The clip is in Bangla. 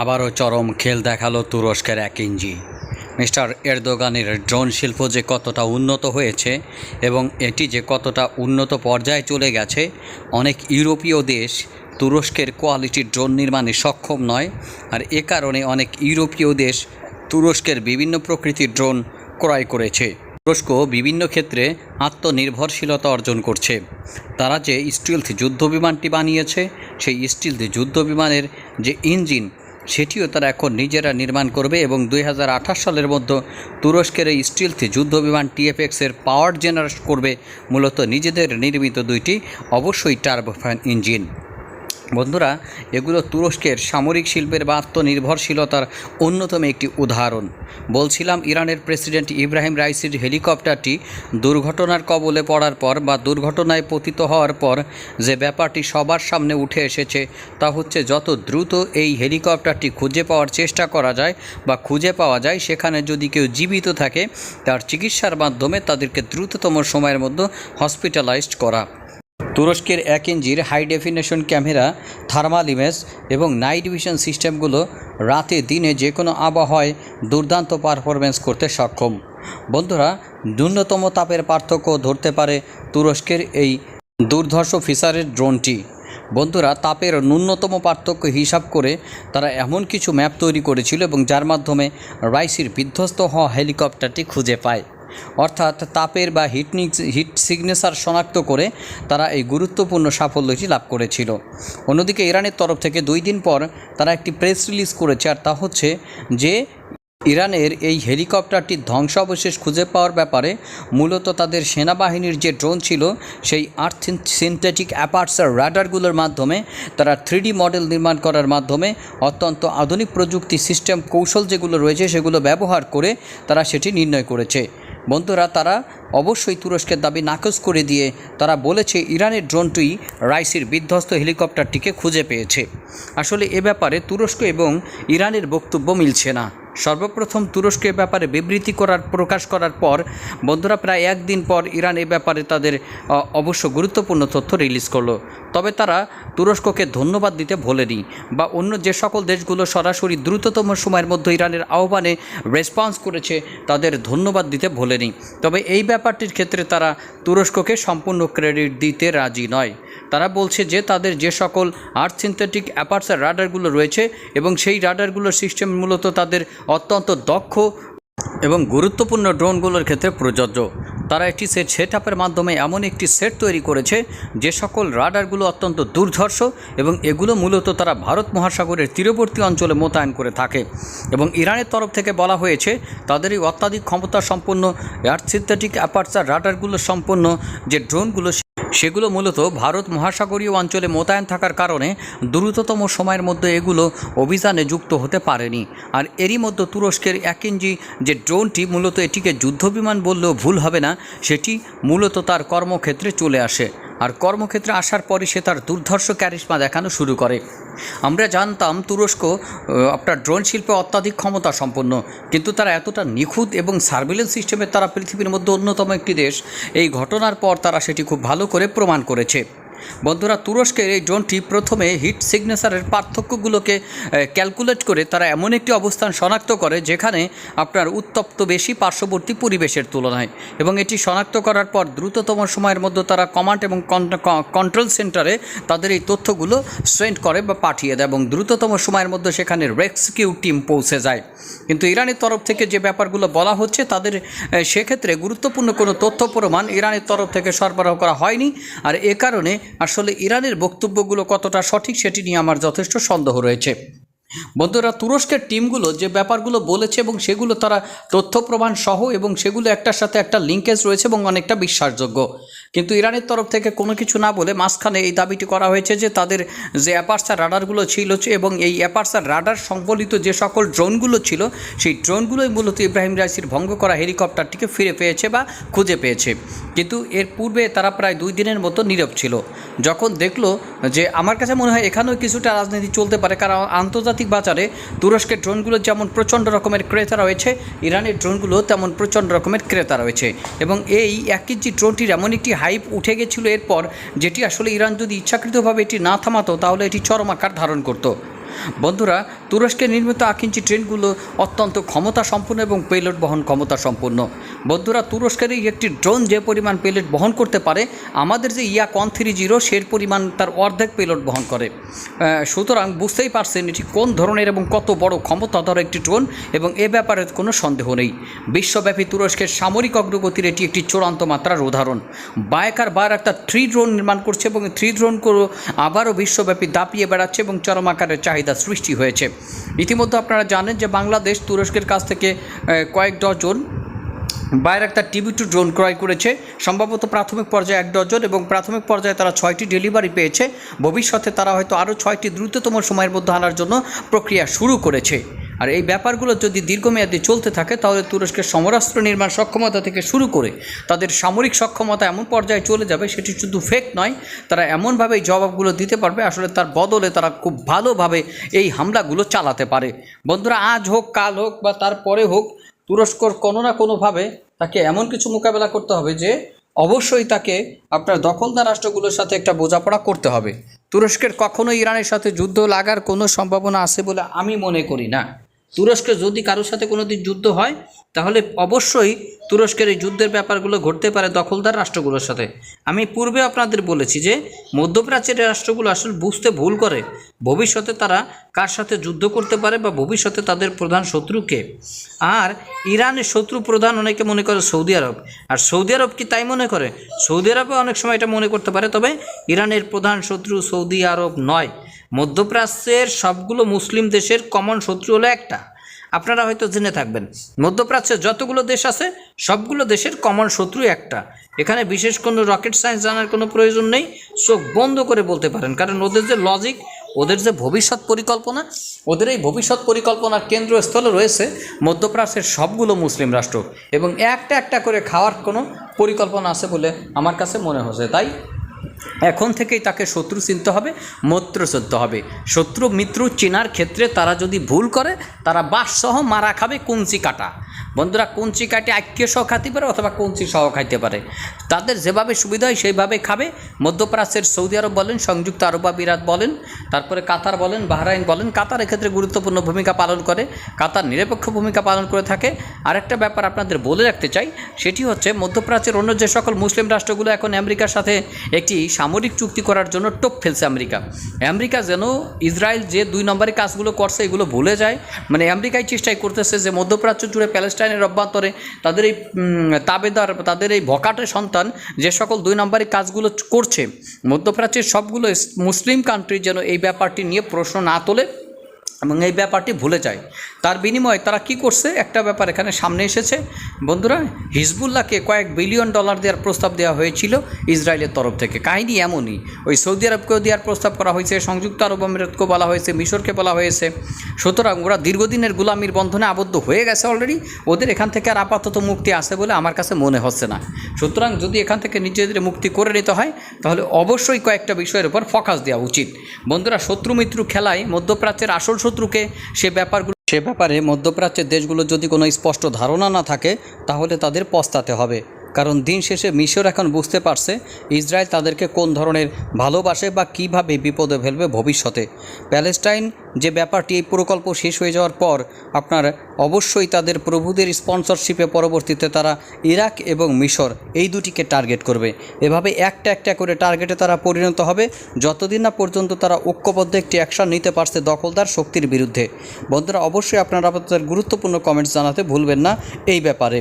আবারও চরম খেল দেখাল তুরস্কের এক ইঞ্জি। মিস্টার এরদোগানের ড্রোন শিল্প যে কতটা উন্নত হয়েছে এবং এটি যে কতটা উন্নত পর্যায়ে চলে গেছে, অনেক ইউরোপীয় দেশ তুরস্কের কোয়ালিটির ড্রোন নির্মাণে সক্ষম নয় আর এ কারণে অনেক ইউরোপীয় দেশ তুরস্কের বিভিন্ন প্রকৃতির ড্রোন ক্রয় করেছে। তুরস্ক বিভিন্ন ক্ষেত্রে আত্মনির্ভরশীলতা অর্জন করছে। তারা যে স্টিলথ যুদ্ধ বিমানটি বানিয়েছে, সেই স্টিলথ যুদ্ধ বিমানের যে ইঞ্জিন সেটিও তারা এখন নিজেরা নির্মাণ করবে এবং দুই হাজার আঠাশ সালের মধ্যে তুরস্কের এই স্টিলথ যুদ্ধ বিমান টিএফএক্সের পাওয়ার জেনারেট করবে। মূলত নিজেদের নির্মিত দুইটি, অবশ্যই টার্বোফ্যান ইঞ্জিন। বন্ধুরা, এগুলো তুরস্কের সামরিক শিল্পের বা আত্মনির্ভরশীলতার অন্যতম একটি উদাহরণ। বলছিলাম, ইরানের প্রেসিডেন্ট ইব্রাহিম রাইসির হেলিকপ্টারটি দুর্ঘটনার কবলে পড়ার পর বা দুর্ঘটনায় পতিত হওয়ার পর যে ব্যাপারটি সবার সামনে উঠে এসেছে, তা হচ্ছে যত দ্রুত এই হেলিকপ্টারটি খুঁজে পাওয়ার চেষ্টা করা যায় বা খুঁজে পাওয়া যায়, সেখানে যদি কেউ জীবিত থাকে, তার চিকিৎসার মাধ্যমে তাদেরকে দ্রুততম সময়ের মধ্যে হসপিটালাইজড করা। তুরস্কের এক ইঞ্জির high definition camera, thermal image এবং নাইট ভিশন সিস্টেমগুলো রাতে দিনে যে কোনো আবহাওয়ায় দুর্দান্ত পারফরমেন্স করতে সক্ষম। বন্ধুরা, ন্যূনতম তাপের পার্থক্য ধরতে পারে তুরস্কের এই দুর্ধর্ষ ফিসারের ড্রোনটি। বন্ধুরা, তাপের ন্যূনতম পার্থক্য হিসাব করে তারা এমন কিছু ম্যাপ তৈরি করেছিল এবং যার মাধ্যমে রাইসির বিধ্বস্ত হওয়া হেলিকপ্টারটি খুঁজে পায়। অর্থাৎ তাপের বা হিটনিক হিট সিগনেচার শনাক্ত করে তারা এই গুরুত্বপূর্ণ সাফল্যটি লাভ করেছিল। অন্যদিকে ইরানের তরফ থেকে দুই দিন পর তারা একটি প্রেস রিলিজ করেছে আর তা হচ্ছে যে, ইরানের এই হেলিকপ্টারটির ধ্বংসাবশেষ খুঁজে পাওয়ার ব্যাপারে মূলত তাদের সেনাবাহিনীর যে ড্রোন ছিল, সেই আর্থ সিনথেটিক অ্যাপার্সার রাডারগুলোর মাধ্যমে তারা থ্রিডি মডেল নির্মাণ করার মাধ্যমে অত্যন্ত আধুনিক প্রযুক্তি সিস্টেম কৌশল যেগুলো রয়েছে সেগুলো ব্যবহার করে তারা সেটি নির্ণয় করেছে। বন্ধুরা, তারা অবশ্যই তুরস্কের দাবি নাকচ করে দিয়ে তারা বলেছে ইরানের ড্রোনটি রাইসির বিধ্বস্ত হেলিকপ্টারটিকে খুঁজে পেয়েছে। আসলে এ ব্যাপারে তুরস্ক এবং ইরানের বক্তব্য মিলছে না। সর্বপ্রথম তুরস্ক এ ব্যাপারে বিবৃতি করার, প্রকাশ করার পর, বন্ধুরা, প্রায় একদিন পর ইরান এ ব্যাপারে তাদের অবশ্য গুরুত্বপূর্ণ তথ্য রিলিজ করল। তবে তারা তুরস্ককে ধন্যবাদ দিতে ভোলেনি বা অন্য যে সকল দেশগুলো সরাসরি দ্রুততম সময়ের মধ্যে ইরানের আহ্বানে রেসপন্স করেছে, তাদের ধন্যবাদ দিতে ভোলেনি। তবে এই ব্যাপারটির ক্ষেত্রে তারা তুরস্ককে সম্পূর্ণ ক্রেডিট দিতে রাজি নয়। তারা বলছে যে তাদের যে সকল আর্থ সিনথেটিক অ্যাপার্সার রাডারগুলো রয়েছে এবং সেই রাডারগুলোর সিস্টেম মূলত তাদের অত্যন্ত দক্ষ এবং গুরুত্বপূর্ণ ড্রোনগুলোর ক্ষেত্রে প্রযোজ্য। তারা একটি সেট সেট আপের মাধ্যমে এমন একটি সেট তৈরি করেছে যে সকল রাডারগুলো অত্যন্ত দুর্ধর্ষ এবং এগুলো মূলত তারা ভারত মহাসাগরের তীরবর্তী অঞ্চলে মোতায়েন করে থাকে এবং ইরানের তরফ থেকে বলা হয়েছে তাদের এই অত্যাধিক ক্ষমতা সম্পন্ন এয়ার সিনথেটিক অ্যাপার্চার রাডারগুলো সম্পন্ন যে ড্রোনগুলো সেগুলো মূলত ভারত মহাসাগরীয় অঞ্চলে মোতায়েন থাকার কারণে দ্রুততম সময়ের মধ্যে এগুলো অভিযানে যুক্ত হতে পারেনি। আর এরই মধ্যে তুরস্কের এক ইঞ্চি যে ড্রোনটি মূলত এটিকে যুদ্ধবিমান বললেও ভুল হবে না, সেটি মূলত তার কর্মক্ষেত্রে চলে আসে। আর কর্মক্ষেত্রে আসার পরই সে তার দুর্ধর্ষ ক্যারিশমা দেখানো শুরু করে। আমরা জানতাম তুরস্ক আপনার ড্রোন শিল্পে অত্যাধিক ক্ষমতা সম্পন্ন, কিন্তু তারা এতটা নিখুঁত এবং সার্ভিলেন্স সিস্টেমে তারা পৃথিবীর মধ্যে অন্যতম একটি দেশ। এই ঘটনার পর তারা সেটি খুব ভালো করে প্রমাণ করেছে। বন্ধুরা, তুরস্কের এই ড্রোনটি প্রথমে হিট সিগনেচারের পার্থক্যগুলোকে ক্যালকুলেট করে তারা এমন একটি অবস্থান শনাক্ত করে যেখানে আপনার উত্তপ্ত বেশি পার্শ্ববর্তী পরিবেশের তুলনায়। এবং এটি শনাক্ত করার পর দ্রুততম সময়ের মধ্যে তারা কমান্ড এবং কন্ট্রোল সেন্টারে তাদের এই তথ্যগুলো সেন্ড করে বা পাঠিয়ে দেয় এবং দ্রুততম সময়ের মধ্যে সেখানে রেস্কিউ টিম পৌঁছে যায়। কিন্তু ইরানের তরফ থেকে যে ব্যাপারগুলো বলা হচ্ছে, তাদের সেক্ষেত্রে গুরুত্বপূর্ণ কোনো তথ্য প্রমাণ ইরানের তরফ থেকে সরবরাহ করা হয়নি। আর এ কারণে আসলে ইরানের বক্তব্যগুলো কতটা সঠিক সেটি নিয়ে আমার যথেষ্ট সন্দেহ রয়েছে। বন্ধুরা, তুরস্কের টিমগুলো যে ব্যাপারগুলো বলেছে এবং সেগুলো তারা তথ্য প্রমাণ সহ এবং সেগুলো একটার সাথে একটা লিঙ্কেজ রয়েছে এবং অনেকটা বিশ্বাসযোগ্য। কিন্তু ইরানের তরফ থেকে কোনো কিছু না বলে মাঝখানে এই দাবিটি করা হয়েছে যে তাদের যে অ্যাপারসার রাডারগুলো ছিল এবং এই অ্যাপারসার রাডার সংবলিত যে সকল ড্রোনগুলো ছিল, সেই ড্রোনগুলোই মূলত ইব্রাহিম রাইসির ভঙ্গ করা হেলিকপ্টারটিকে ফিরে পেয়েছে বা খুঁজে পেয়েছে। কিন্তু এর পূর্বে তারা প্রায় দুই দিনের মতো নীরব ছিল। যখন দেখল যে আমার কাছে মনে হয় এখানেও কিছুটা রাজনীতি চলতে পারে, কারণ আন্তর্জাতিক বাজারে তুরস্কের ড্রোনগুলোর যেমন প্রচণ্ড রকমের ক্রেতা রয়েছে, ইরানের ড্রোনগুলো তেমন প্রচণ্ড রকমের ক্রেতা রয়েছে। এবং এই এক কেজি ড্রোনটির এমন একটি হাইপ উঠে গেছিল এরপর, যেটি আসলে ইরান যদি ইচ্ছাকৃতভাবে এটি না থামাতো, তাহলে এটি চরম আকার ধারণ করতো। বন্ধুরা তুরস্কে নির্মিত আকিঞ্চি ট্রেনগুলো অত্যন্ত ক্ষমতা সম্পন্ন এবং পেলোড বহন ক্ষমতা সম্পন্ন বন্ধুরা তুরস্কের একটি ড্রোন যে পরিমাণ পেলেট বহন করতে পারে, আমাদের যে ইয়া কন থ্রি জিরো সের পরিমাণ তার অর্ধেক পেলোড বহন করে। সুতরাং বুঝতেই পারছেন এটি কোন ধরনের এবং কত বড় ক্ষমতাধর একটি ড্রোন এবং এ ব্যাপারে কোনো সন্দেহ নেই। বিশ্বব্যাপী তুরস্কের সামরিক অগ্রগতির এটি একটি চূড়ান্ত মাত্রার উদাহরণ। বায়কার বার একটা থ্রি ড্রোন নির্মাণ করছে এবং থ্রি ড্রোন আবারও বিশ্বব্যাপী দাপিয়ে বেড়াচ্ছে এবং চরম আকারের চাহিদা সৃষ্টি হয়েছে। ইতিমধ্যে আপনারা জানেন যে বাংলাদেশ তুরস্কের কাছ থেকে কয়েক ডজন বাইরে একটা টিভি টু ড্রোন ক্রয় করেছে। সম্ভবত প্রাথমিক পর্যায়ে এক ডজন এবং প্রাথমিক পর্যায়ে তারা ছয়টি ডেলিভারি পেয়েছে। ভবিষ্যতে তারা হয়তো আরও ছয়টি দ্রুততম সময়ের মধ্যে আনার জন্য প্রক্রিয়া শুরু করেছে। আর এই ব্যাপারগুলো যদি দীর্ঘমেয়াদী চলতে থাকে, তাহলে তুরস্কের সমরাস্ত্র নির্মাণ সক্ষমতা থেকে শুরু করে তাদের সামরিক সক্ষমতা এমন পর্যায়ে চলে যাবে, সেটি শুধু ফেক নয়, তারা এমনভাবে জবাবগুলো দিতে পারবে। আসলে তার বদলে তারা খুব ভালোভাবে এই হামলাগুলো চালাতে পারে। বন্ধুরা, আজ হোক, কাল হোক বা তারপরে হোক, তুরস্কর কোনো না কোনোভাবে তাকে এমন কিছু মোকাবেলা করতে হবে যে অবশ্যই তাকে আপনার দখলদার রাষ্ট্রগুলোর সাথে একটা বোঝাপড়া করতে হবে। তুরস্কের কখনো ইরানের সাথে যুদ্ধ লাগার কোনো সম্ভাবনা আছে বলে আমি মনে করি না। তুরস্কের যদি কারোর সাথে কোনো দিন যুদ্ধ হয়, তাহলে অবশ্যই তুরস্কের এই যুদ্ধের ব্যাপারগুলো ঘটতে পারে দখলদার রাষ্ট্রগুলোর সাথে। আমি পূর্বে আপনাদের বলেছি যে, মধ্যপ্রাচ্যের রাষ্ট্রগুলো আসলে বুঝতে ভুল করে। ভবিষ্যতে তারা কার সাথে যুদ্ধ করতে পারে বা ভবিষ্যতে তাদের প্রধান শত্রুকে আর ইরানের শত্রু প্রধান অনেকে মনে করে সৌদি আরব। আর সৌদি আরব কি তাই মনে করে? সৌদি আরবে অনেক সময় এটা মনে করতে পারে, তবে ইরানের প্রধান শত্রু সৌদি আরব নয়। মধ্যপ্রাচ্যের সবগুলো মুসলিম দেশের কমন শত্রু হলো একটা। আপনারা হয়তো জেনে থাকবেন, মধ্যপ্রাচ্যের যতগুলো দেশ আছে, সবগুলো দেশের কমন শত্রু একটা। এখানে বিশেষ কোনো রকেট সায়েন্স জানার কোনো প্রয়োজন নেই, চোখ বন্ধ করে বলতে পারেন। কারণ ওদের যে লজিক ওদের যে ভবিষ্যৎ পরিকল্পনা, ওদের এই ভবিষ্যৎ পরিকল্পনার কেন্দ্রস্থলে রয়েছে মধ্যপ্রাচ্যের সবগুলো মুসলিম রাষ্ট্র। এবং একটা একটা করে খাওয়ার কোনো পরিকল্পনা আছে বলে আমার কাছে মনে হচ্ছে। তাই এখন থেকেই তাকে শত্রু চিনতে হবে, মৈত্র চিনতে হবে। শত্রু মিত্র চেনার ক্ষেত্রে তারা যদি ভুল করে, তারা বাঁশসহ মারা খাবে কুঞ্চি কাটা। বন্ধুরা কুঞ্চি কাটে সহ খাইতে পারে অথবা কুঞ্চি সহ খাইতে পারে। তাদের যেভাবে সুবিধা হয় সেইভাবে খাবে। মধ্যপ্রাচ্যের সৌদি আরব বলেন, সংযুক্ত আরব আমিরাত বলেন, তারপরে কাতার বলেন, বাহরাইন বলেন, কাতার এক্ষেত্রে গুরুত্বপূর্ণ ভূমিকা পালন করে। কাতার নিরপেক্ষ ভূমিকা পালন করে থাকে। আরেকটা ব্যাপার আপনাদের বলে রাখতে চাই, সেটি হচ্ছে মধ্যপ্রাচ্যের অন্য যে সকল মুসলিম রাষ্ট্রগুলো এখন আমেরিকার সাথে একটি সামরিক চুক্তি করার জন্য টোপ ফেলছে আমেরিকা। আমেরিকা যেন ইসরায়েল যে দুই নম্বরে কাজগুলো করছে, এগুলো ভুলে যায়। মানে আমেরিকাই চেষ্টাই করতেছে যে মধ্যপ্রাচ্য জুড়ে প্যালেস্টাইনের অভ্যন্তরে তাদের এই তাবেদার, তাদের এই ভকাটের সন্তান যে সকল দুই নম্বরের কাজগুলো করছে, মধ্যপ্রাচ্যের সবগুলো মুসলিম কান্ট্রি যেন এই ব্যাপারটি নিয়ে প্রশ্ন না তোলে। এবং এই ব্যাপারটি ভুলে যায়। তার বিনিময়ে তারা কি করছে? একটা ব্যাপার এখানে সামনে এসেছে। বন্ধুরা, হিজবুল্লাহকে কয়েক বিলিয়ন ডলার দেওয়ার প্রস্তাব দেওয়া হয়েছিল ইসরায়েলের তরফ থেকে। কাহিনী এমনই, ওই সৌদি আরবকেও দেওয়ার প্রস্তাব করা হয়েছে, সংযুক্ত আরব আমিরাতকেও বলা হয়েছে, মিশরকে বলা হয়েছে। সুতরাং ওরা দীর্ঘদিনের গুলামির বন্ধনে আবদ্ধ হয়ে গেছে অলরেডি ওদের এখান থেকে আর আপাতত মুক্তি আছে বলে আমার কাছে মনে হচ্ছে না। সুতরাং যদি এখান থেকে নিজেদের মুক্তি করে নিতে হয়, তাহলে অবশ্যই কয়েকটা বিষয়ের উপর ফোকাস দেওয়া উচিত। বন্ধুরা শত্রু মিত্র খেলায় মধ্যপ্রাচ্যের আসল শত্রুকে সে ব্যাপারগুলো সে ব্যাপারে মধ্যপ্রাচ্যের দেশগুলোর যদি কোনো স্পষ্ট ধারণা না থাকে, তাহলে তাদের পস্তাতে হবে। কারণ দিন শেষে মিশর এখন বুঝতে পারছে ইসরায়েল তাদেরকে কোন ধরনের ভালোবাসে বা কীভাবে বিপদে ফেলবে ভবিষ্যতে। প্যালেস্টাইন যে ব্যাপারটি এই প্রকল্প শেষ হয়ে যাওয়ার পর আপনার অবশ্যই তাদের প্রভুদের স্পন্সরশিপে পরবর্তীতে তারা ইরাক এবং মিশর এই দুটিকে টার্গেট করবে। এভাবে একটা একটা করে টার্গেটে তারা পরিণত হবে। যতদিন না পর্যন্ত তারা ঐক্যবদ্ধ একটি অ্যাকশন নিতে পারছে দখলদার শক্তির বিরুদ্ধে। বন্ধুরা, অবশ্যই আপনারা আপনাদের গুরুত্বপূর্ণ কমেন্টস জানাতে ভুলবেন না। এই ব্যাপারে